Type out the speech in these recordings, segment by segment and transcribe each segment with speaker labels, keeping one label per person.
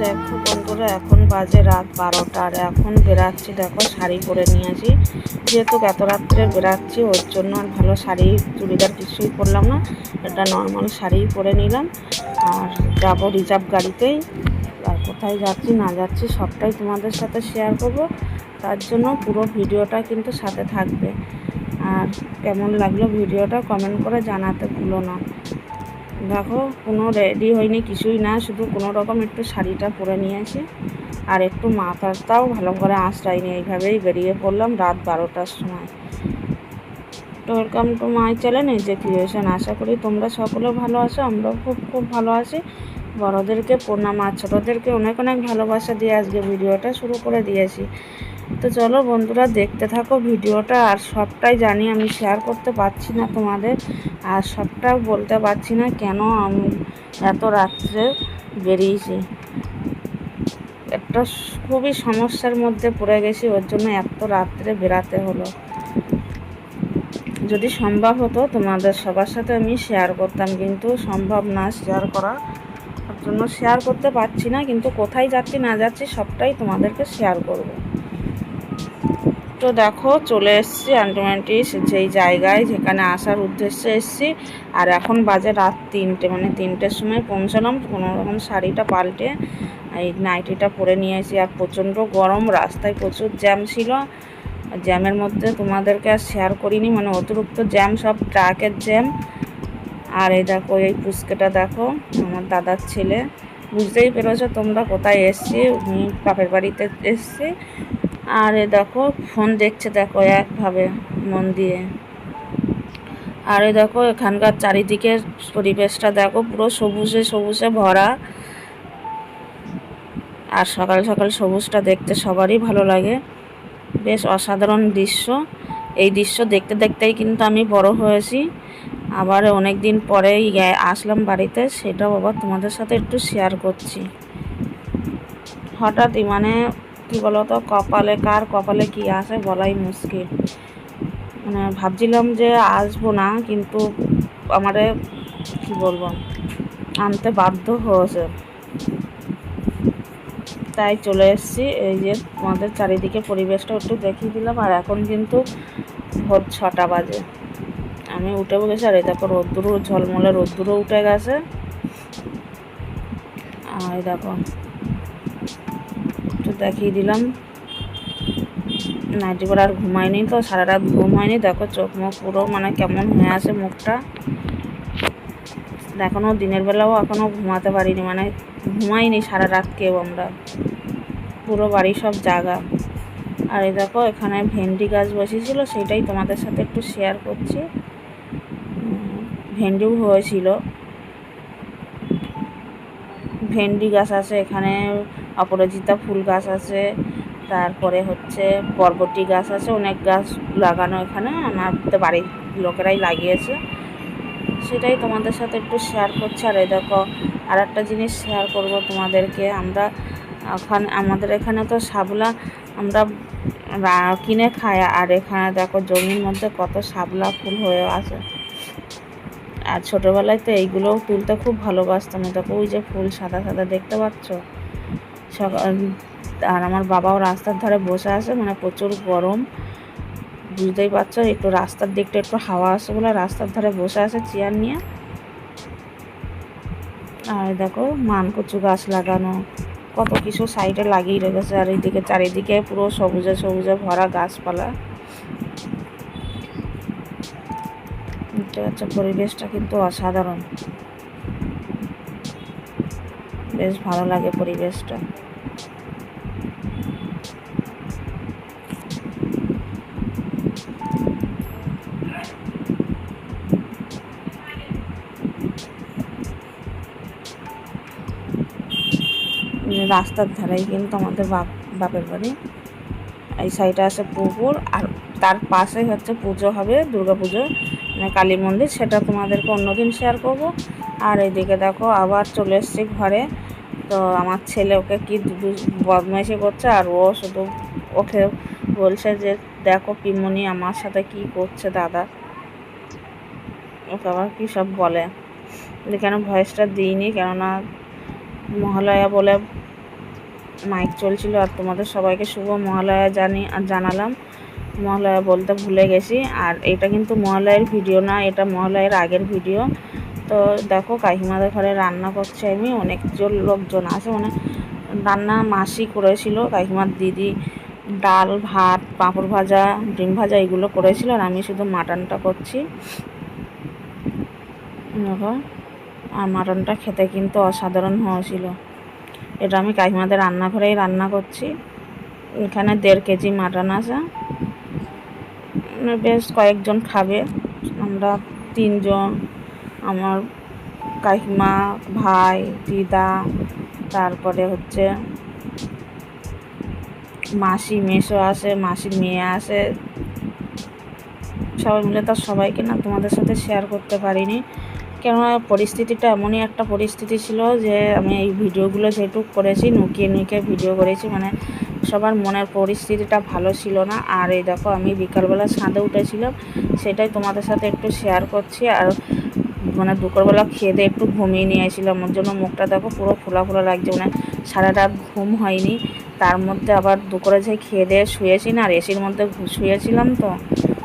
Speaker 1: দেখো বন্ধুরা এখন বাজে রাত বারোটা। আর এখন বেরাচ্ছি, দেখো শাড়ি পরে নিয়ে নিয়েছি যেহেতু এত রাত্রে বেরাচ্ছি, ওর জন্য আর ভালো শাড়ি, চুড়িদার কিছুই পরলাম না। একটা নর্মাল শাড়ি পরে নিলাম। আর যাব রিজার্ভ গাড়িতেই। আর কোথায় যাচ্ছি, না যাচ্ছি, সবটাই তোমাদের সাথে শেয়ার করব। তার জন্য পুরো ভিডিওটা কিন্তু সাথে থাকবে। আর কেমন লাগল ভিডিওটা কমেন্ট করে জানাতে ভুলো না। দেখো, কোনো রেডি হয়নি, কিছুই না, শুধু কোনো রকম একটু শাড়িটা পরে নিয়েছি আর একটু মাথাটাও ভালো করে আঁচড়াইনি এইভাবেই বেরিয়ে পড়লাম রাত বারোটার সময়। ওয়েলকাম টু মাই চ্যানেল এই যে ক্রিয়েশন আশা করি তোমরা সকলে ভালো আছো, আমরাও খুব খুব ভালো আছি। বড়োদেরকে, প্রণাম আর ছোটোদেরকে অনেক অনেক ভালোবাসা দিয়ে আজকে ভিডিওটা শুরু করে দিয়েছি। তো চলো বন্ধুরা, দেখতে থাকো ভিডিওটা, আর সবটাই জানি আমি শেয়ার করতে পারছি না তোমাদের, আর সবটা বলতে পারছি না কেন আমি এত রাত্রে বেরিয়েছি। একটা খুবই সমস্যার মধ্যে পড়ে গেছি, ওর জন্য এত রাত্রে বেরাতে হলো। যদি সম্ভব হতো, তোমাদের সবার সাথে আমি শেয়ার করতাম, কিন্তু সম্ভব না শেয়ার করা। ওর জন্য শেয়ার করতে পারছি না, কিন্তু কোথায় যাচ্ছি, না যাচ্ছি, সবটাই তোমাদেরকে শেয়ার করব। তো দেখো, চলে এসেছি আন্টিমেন্টি যেই জায়গায় যেখানে আসার উদ্দেশ্যে এসেছি। আর এখন বাজে রাত তিনটে মানে তিনটের সময় পৌঁছালাম। কোনো রকম শাড়িটা পাল্টে এই নাইটিটা পরে নিয়ে নিয়েছি আর প্রচণ্ড গরম, রাস্তায় প্রচুর জ্যাম ছিল। জ্যামের মধ্যে তোমাদেরকে আর শেয়ার করিনি মানে অতিরিক্ত জ্যাম, সব ট্রাকের জ্যাম। আর এই দেখো, এই পুচকেটা দেখো, আমার দাদার ছেলে। বুঝতেই পেরেছ তোমরা কোথায় এসছি? বাপের বাড়িতে এসছি। আর এ দেখো, ফোন দেখছে দেখো একভাবে মন দিয়ে। আর এ দেখো, এখানকার চারিদিকের পরিবেশটা দেখো, পুরো সবুজে সবুজে ভরা। আর সকাল সকাল সবুজটা দেখতে সবারই ভালো লাগে। বেশ অসাধারণ দৃশ্য। এই দৃশ্য দেখতে দেখতেই কিন্তু আমি বড় হয়েছি। আবার অনেক দিন পরেই আসলাম বাড়িতে, সেটাও আবার তোমাদের সাথে একটু শেয়ার করছি। হঠাৎই মানে কী বলতো, কপালে কার কপালে কি আসে বলাই মুশকিল। মানে ভাবছিলাম যে আসব না, কিন্তু আমারে কি বলব, আনতে বাধ্য হয়েছে। তাই চলে এসেছি, এই যে আমাদের চারিদিকে পরিবেশটা একটু দেখিয়ে দিলাম, আর এখন কিন্তু ভোর ছটা বাজে। আমি উঠেও গেছি আর এই রোদ্দুরও ঝলমলে, রোদ্দুরও উঠে গেছে। আর দেখো দেখিয়ে দিলাম। নাইটি করে আর ঘুমায়নি তো সারা রাত ঘুম হয়নি দেখো চোখ মুখ পুরো মানে কেমন হয়ে আছে মুখটা। এখনও দিনের বেলাও এখনও ঘুমাতে পারিনি মানে ঘুমাইনি সারা রাত কেউ আমরা। পুরো বাড়ি সব জায়গা আর এই দেখো এখানে ভেন্ডি গাছ বসেছিল সেটাই তোমাদের সাথে একটু শেয়ার করছি। ভেন্ডিও হয়েছিল। ভেন্ডি গাছ আছে এখানে। অপরাজিতা ফুল গাছ আছে, তারপরে হচ্ছে বরবটি গাছ আছে, অনেক গাছ লাগানো এখানে আমার তো বাড়ির লোকেরাই লাগিয়েছে। সেটাই তোমাদের সাথে একটু শেয়ার করছি। আর এই দেখো আর একটা জিনিস শেয়ার করব তোমাদেরকে। আমরা ওখানে আমাদের এখানে তো সাবলা আমরা কিনে খাই। আর এখানে দেখো, জমির মধ্যে কত সাবলা ফুল হয়ে আছে। আর ছোটোবেলায় তো এইগুলোও তুলতে খুব ভালোবাসতাম। দেখো, ওই যে ফুল সাদা সাদা দেখতে পাচ্ছ? সকাল আর আমার বাবাও রাস্তার ধারে বসে আছে মানে প্রচুর গরম। বুঝতেই পারছ, একটু রাস্তার দিকটা একটু হাওয়া আসে বলে রাস্তার ধারে বসে আছে চেয়ার নিয়ে। আর দেখো, মানকচু গাছ লাগানো। কত কিছু সাইডে লাগিয়ে রেখেছে, আর এইদিকে চারিদিকে পুরো সবুজে সবুজে ভরা গাছপালা। দেখতে পাচ্ছ, পরিবেশটা কিন্তু অসাধারণ। বেশ ভালো লাগে পরিবেশটা। রাস্তার ধারেই কিন্তু আমাদের বাপ, বাপের বাড়ি। এই সাইডে আছে পুকুর আর তার পাশেই হচ্ছে পুজো হবে, দুর্গা পুজো মানে কালী মন্দির। সেটা তোমাদেরকে অন্যদিন শেয়ার করব। আর এইদিকে দেখো আবার চলে এসছি ঘরে। তো আমার ছেলে ওকে কি বদমাইশি করছে আর ও শুধু ওকে বলছে যে, দেখো পিমনি আমার সাথে কি করছে দাদা? ওকে আবার কী সব বলে, কেন ভয়েসটা দিইনি? কেননা মহালয়া বলে মাইক চলছিল আর তোমাদের সবাইকে শুভ মহালয়া জানি, আর জানালাম। মহালয়া বলতে ভুলে গেছি, আর এটা কিন্তু মহালয়ের ভিডিও না, এটা মহালয়ের আগের ভিডিও। তো দেখো কাকিমাদের ঘরে রান্না করছে, আমি অনেকজন লোকজন আছে মানে রান্না মাসি করেছিল, কাকিমার দিদি ডাল, ভাত, পাঁপড় ভাজা, ডিম ভাজা, এগুলো করেছিল, আর আমি শুধু মাটনটা করছি। আর মাটনটা খেতে কিন্তু অসাধারণ হয়েছিল। এটা আমি কাকিমাদের রান্নাঘরেই রান্না করছি। এখানে দেড় কেজি মাটন আছে। বেশ কয়েকজন খাবে। আমরা তিনজন, আমার কাকিমা, ভাই, দিদা, তারপরে হচ্ছে মাসি, মেসো আসে মাসির মেয়ে আসে সবাই মিলে তো সবাইকে না তোমাদের সাথে শেয়ার করতে পারিনি। কেননা পরিস্থিতিটা এমনই একটা পরিস্থিতি ছিল যে আমি এই ভিডিওগুলো যেটুকু করেছি, নুকিয়ে নুকিয়ে ভিডিও করেছি মানে সবার মনের পরিস্থিতিটা ভালো ছিল না। আর এই দেখো, আমি বিকালবেলা ছাদে উঠেছিলাম, সেটাই তোমাদের সাথে একটু শেয়ার করছি। আর মানে দুপুরবেলা খেয়ে একটু ঘুমিয়ে নিয়েছিলাম ওর জন্য মুখটা দেখো পুরো ফোলা ফোলা লাগছে মানে সারা রাত ঘুম হয়নি। তার মধ্যে আবার দুপুরে যে খেয়ে দিয়ে শুয়েছি না, আর এসির মধ্যে শুয়েছিলাম তো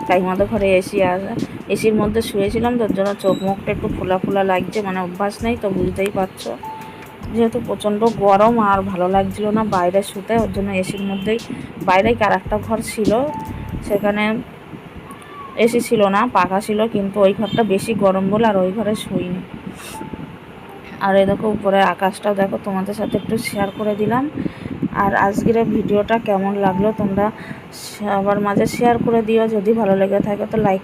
Speaker 1: কাকিমাদের ঘরে এসি এসির মধ্যে শুয়েছিলাম তো ওর জন্য চোখ মুখটা একটু ফোলা ফোলা লাগছে মানে অভ্যাস নেই তো বুঝতেই পারছ। যেহেতু প্রচণ্ড গরম আর ভালো লাগছিল না বাইরে শুতে, ওর জন্য এসির মধ্যেই বাইরেই কার একটা ঘর ছিল, সেখানে এসি ছিল না, পাখা ছিল, কিন্তু ওই ঘরটা বেশি গরম বলে আর ওই ঘরে শুইনি। আর এই দেখো উপরে আকাশটাও দেখো, তোমাদের সাথে একটু শেয়ার করে দিলাম। আর আজকের ভিডিওটা কেমন লাগল তোমরা সবার মাঝে শেয়ার করে দিও। যদি ভালো লেগে থাকে তো লাইক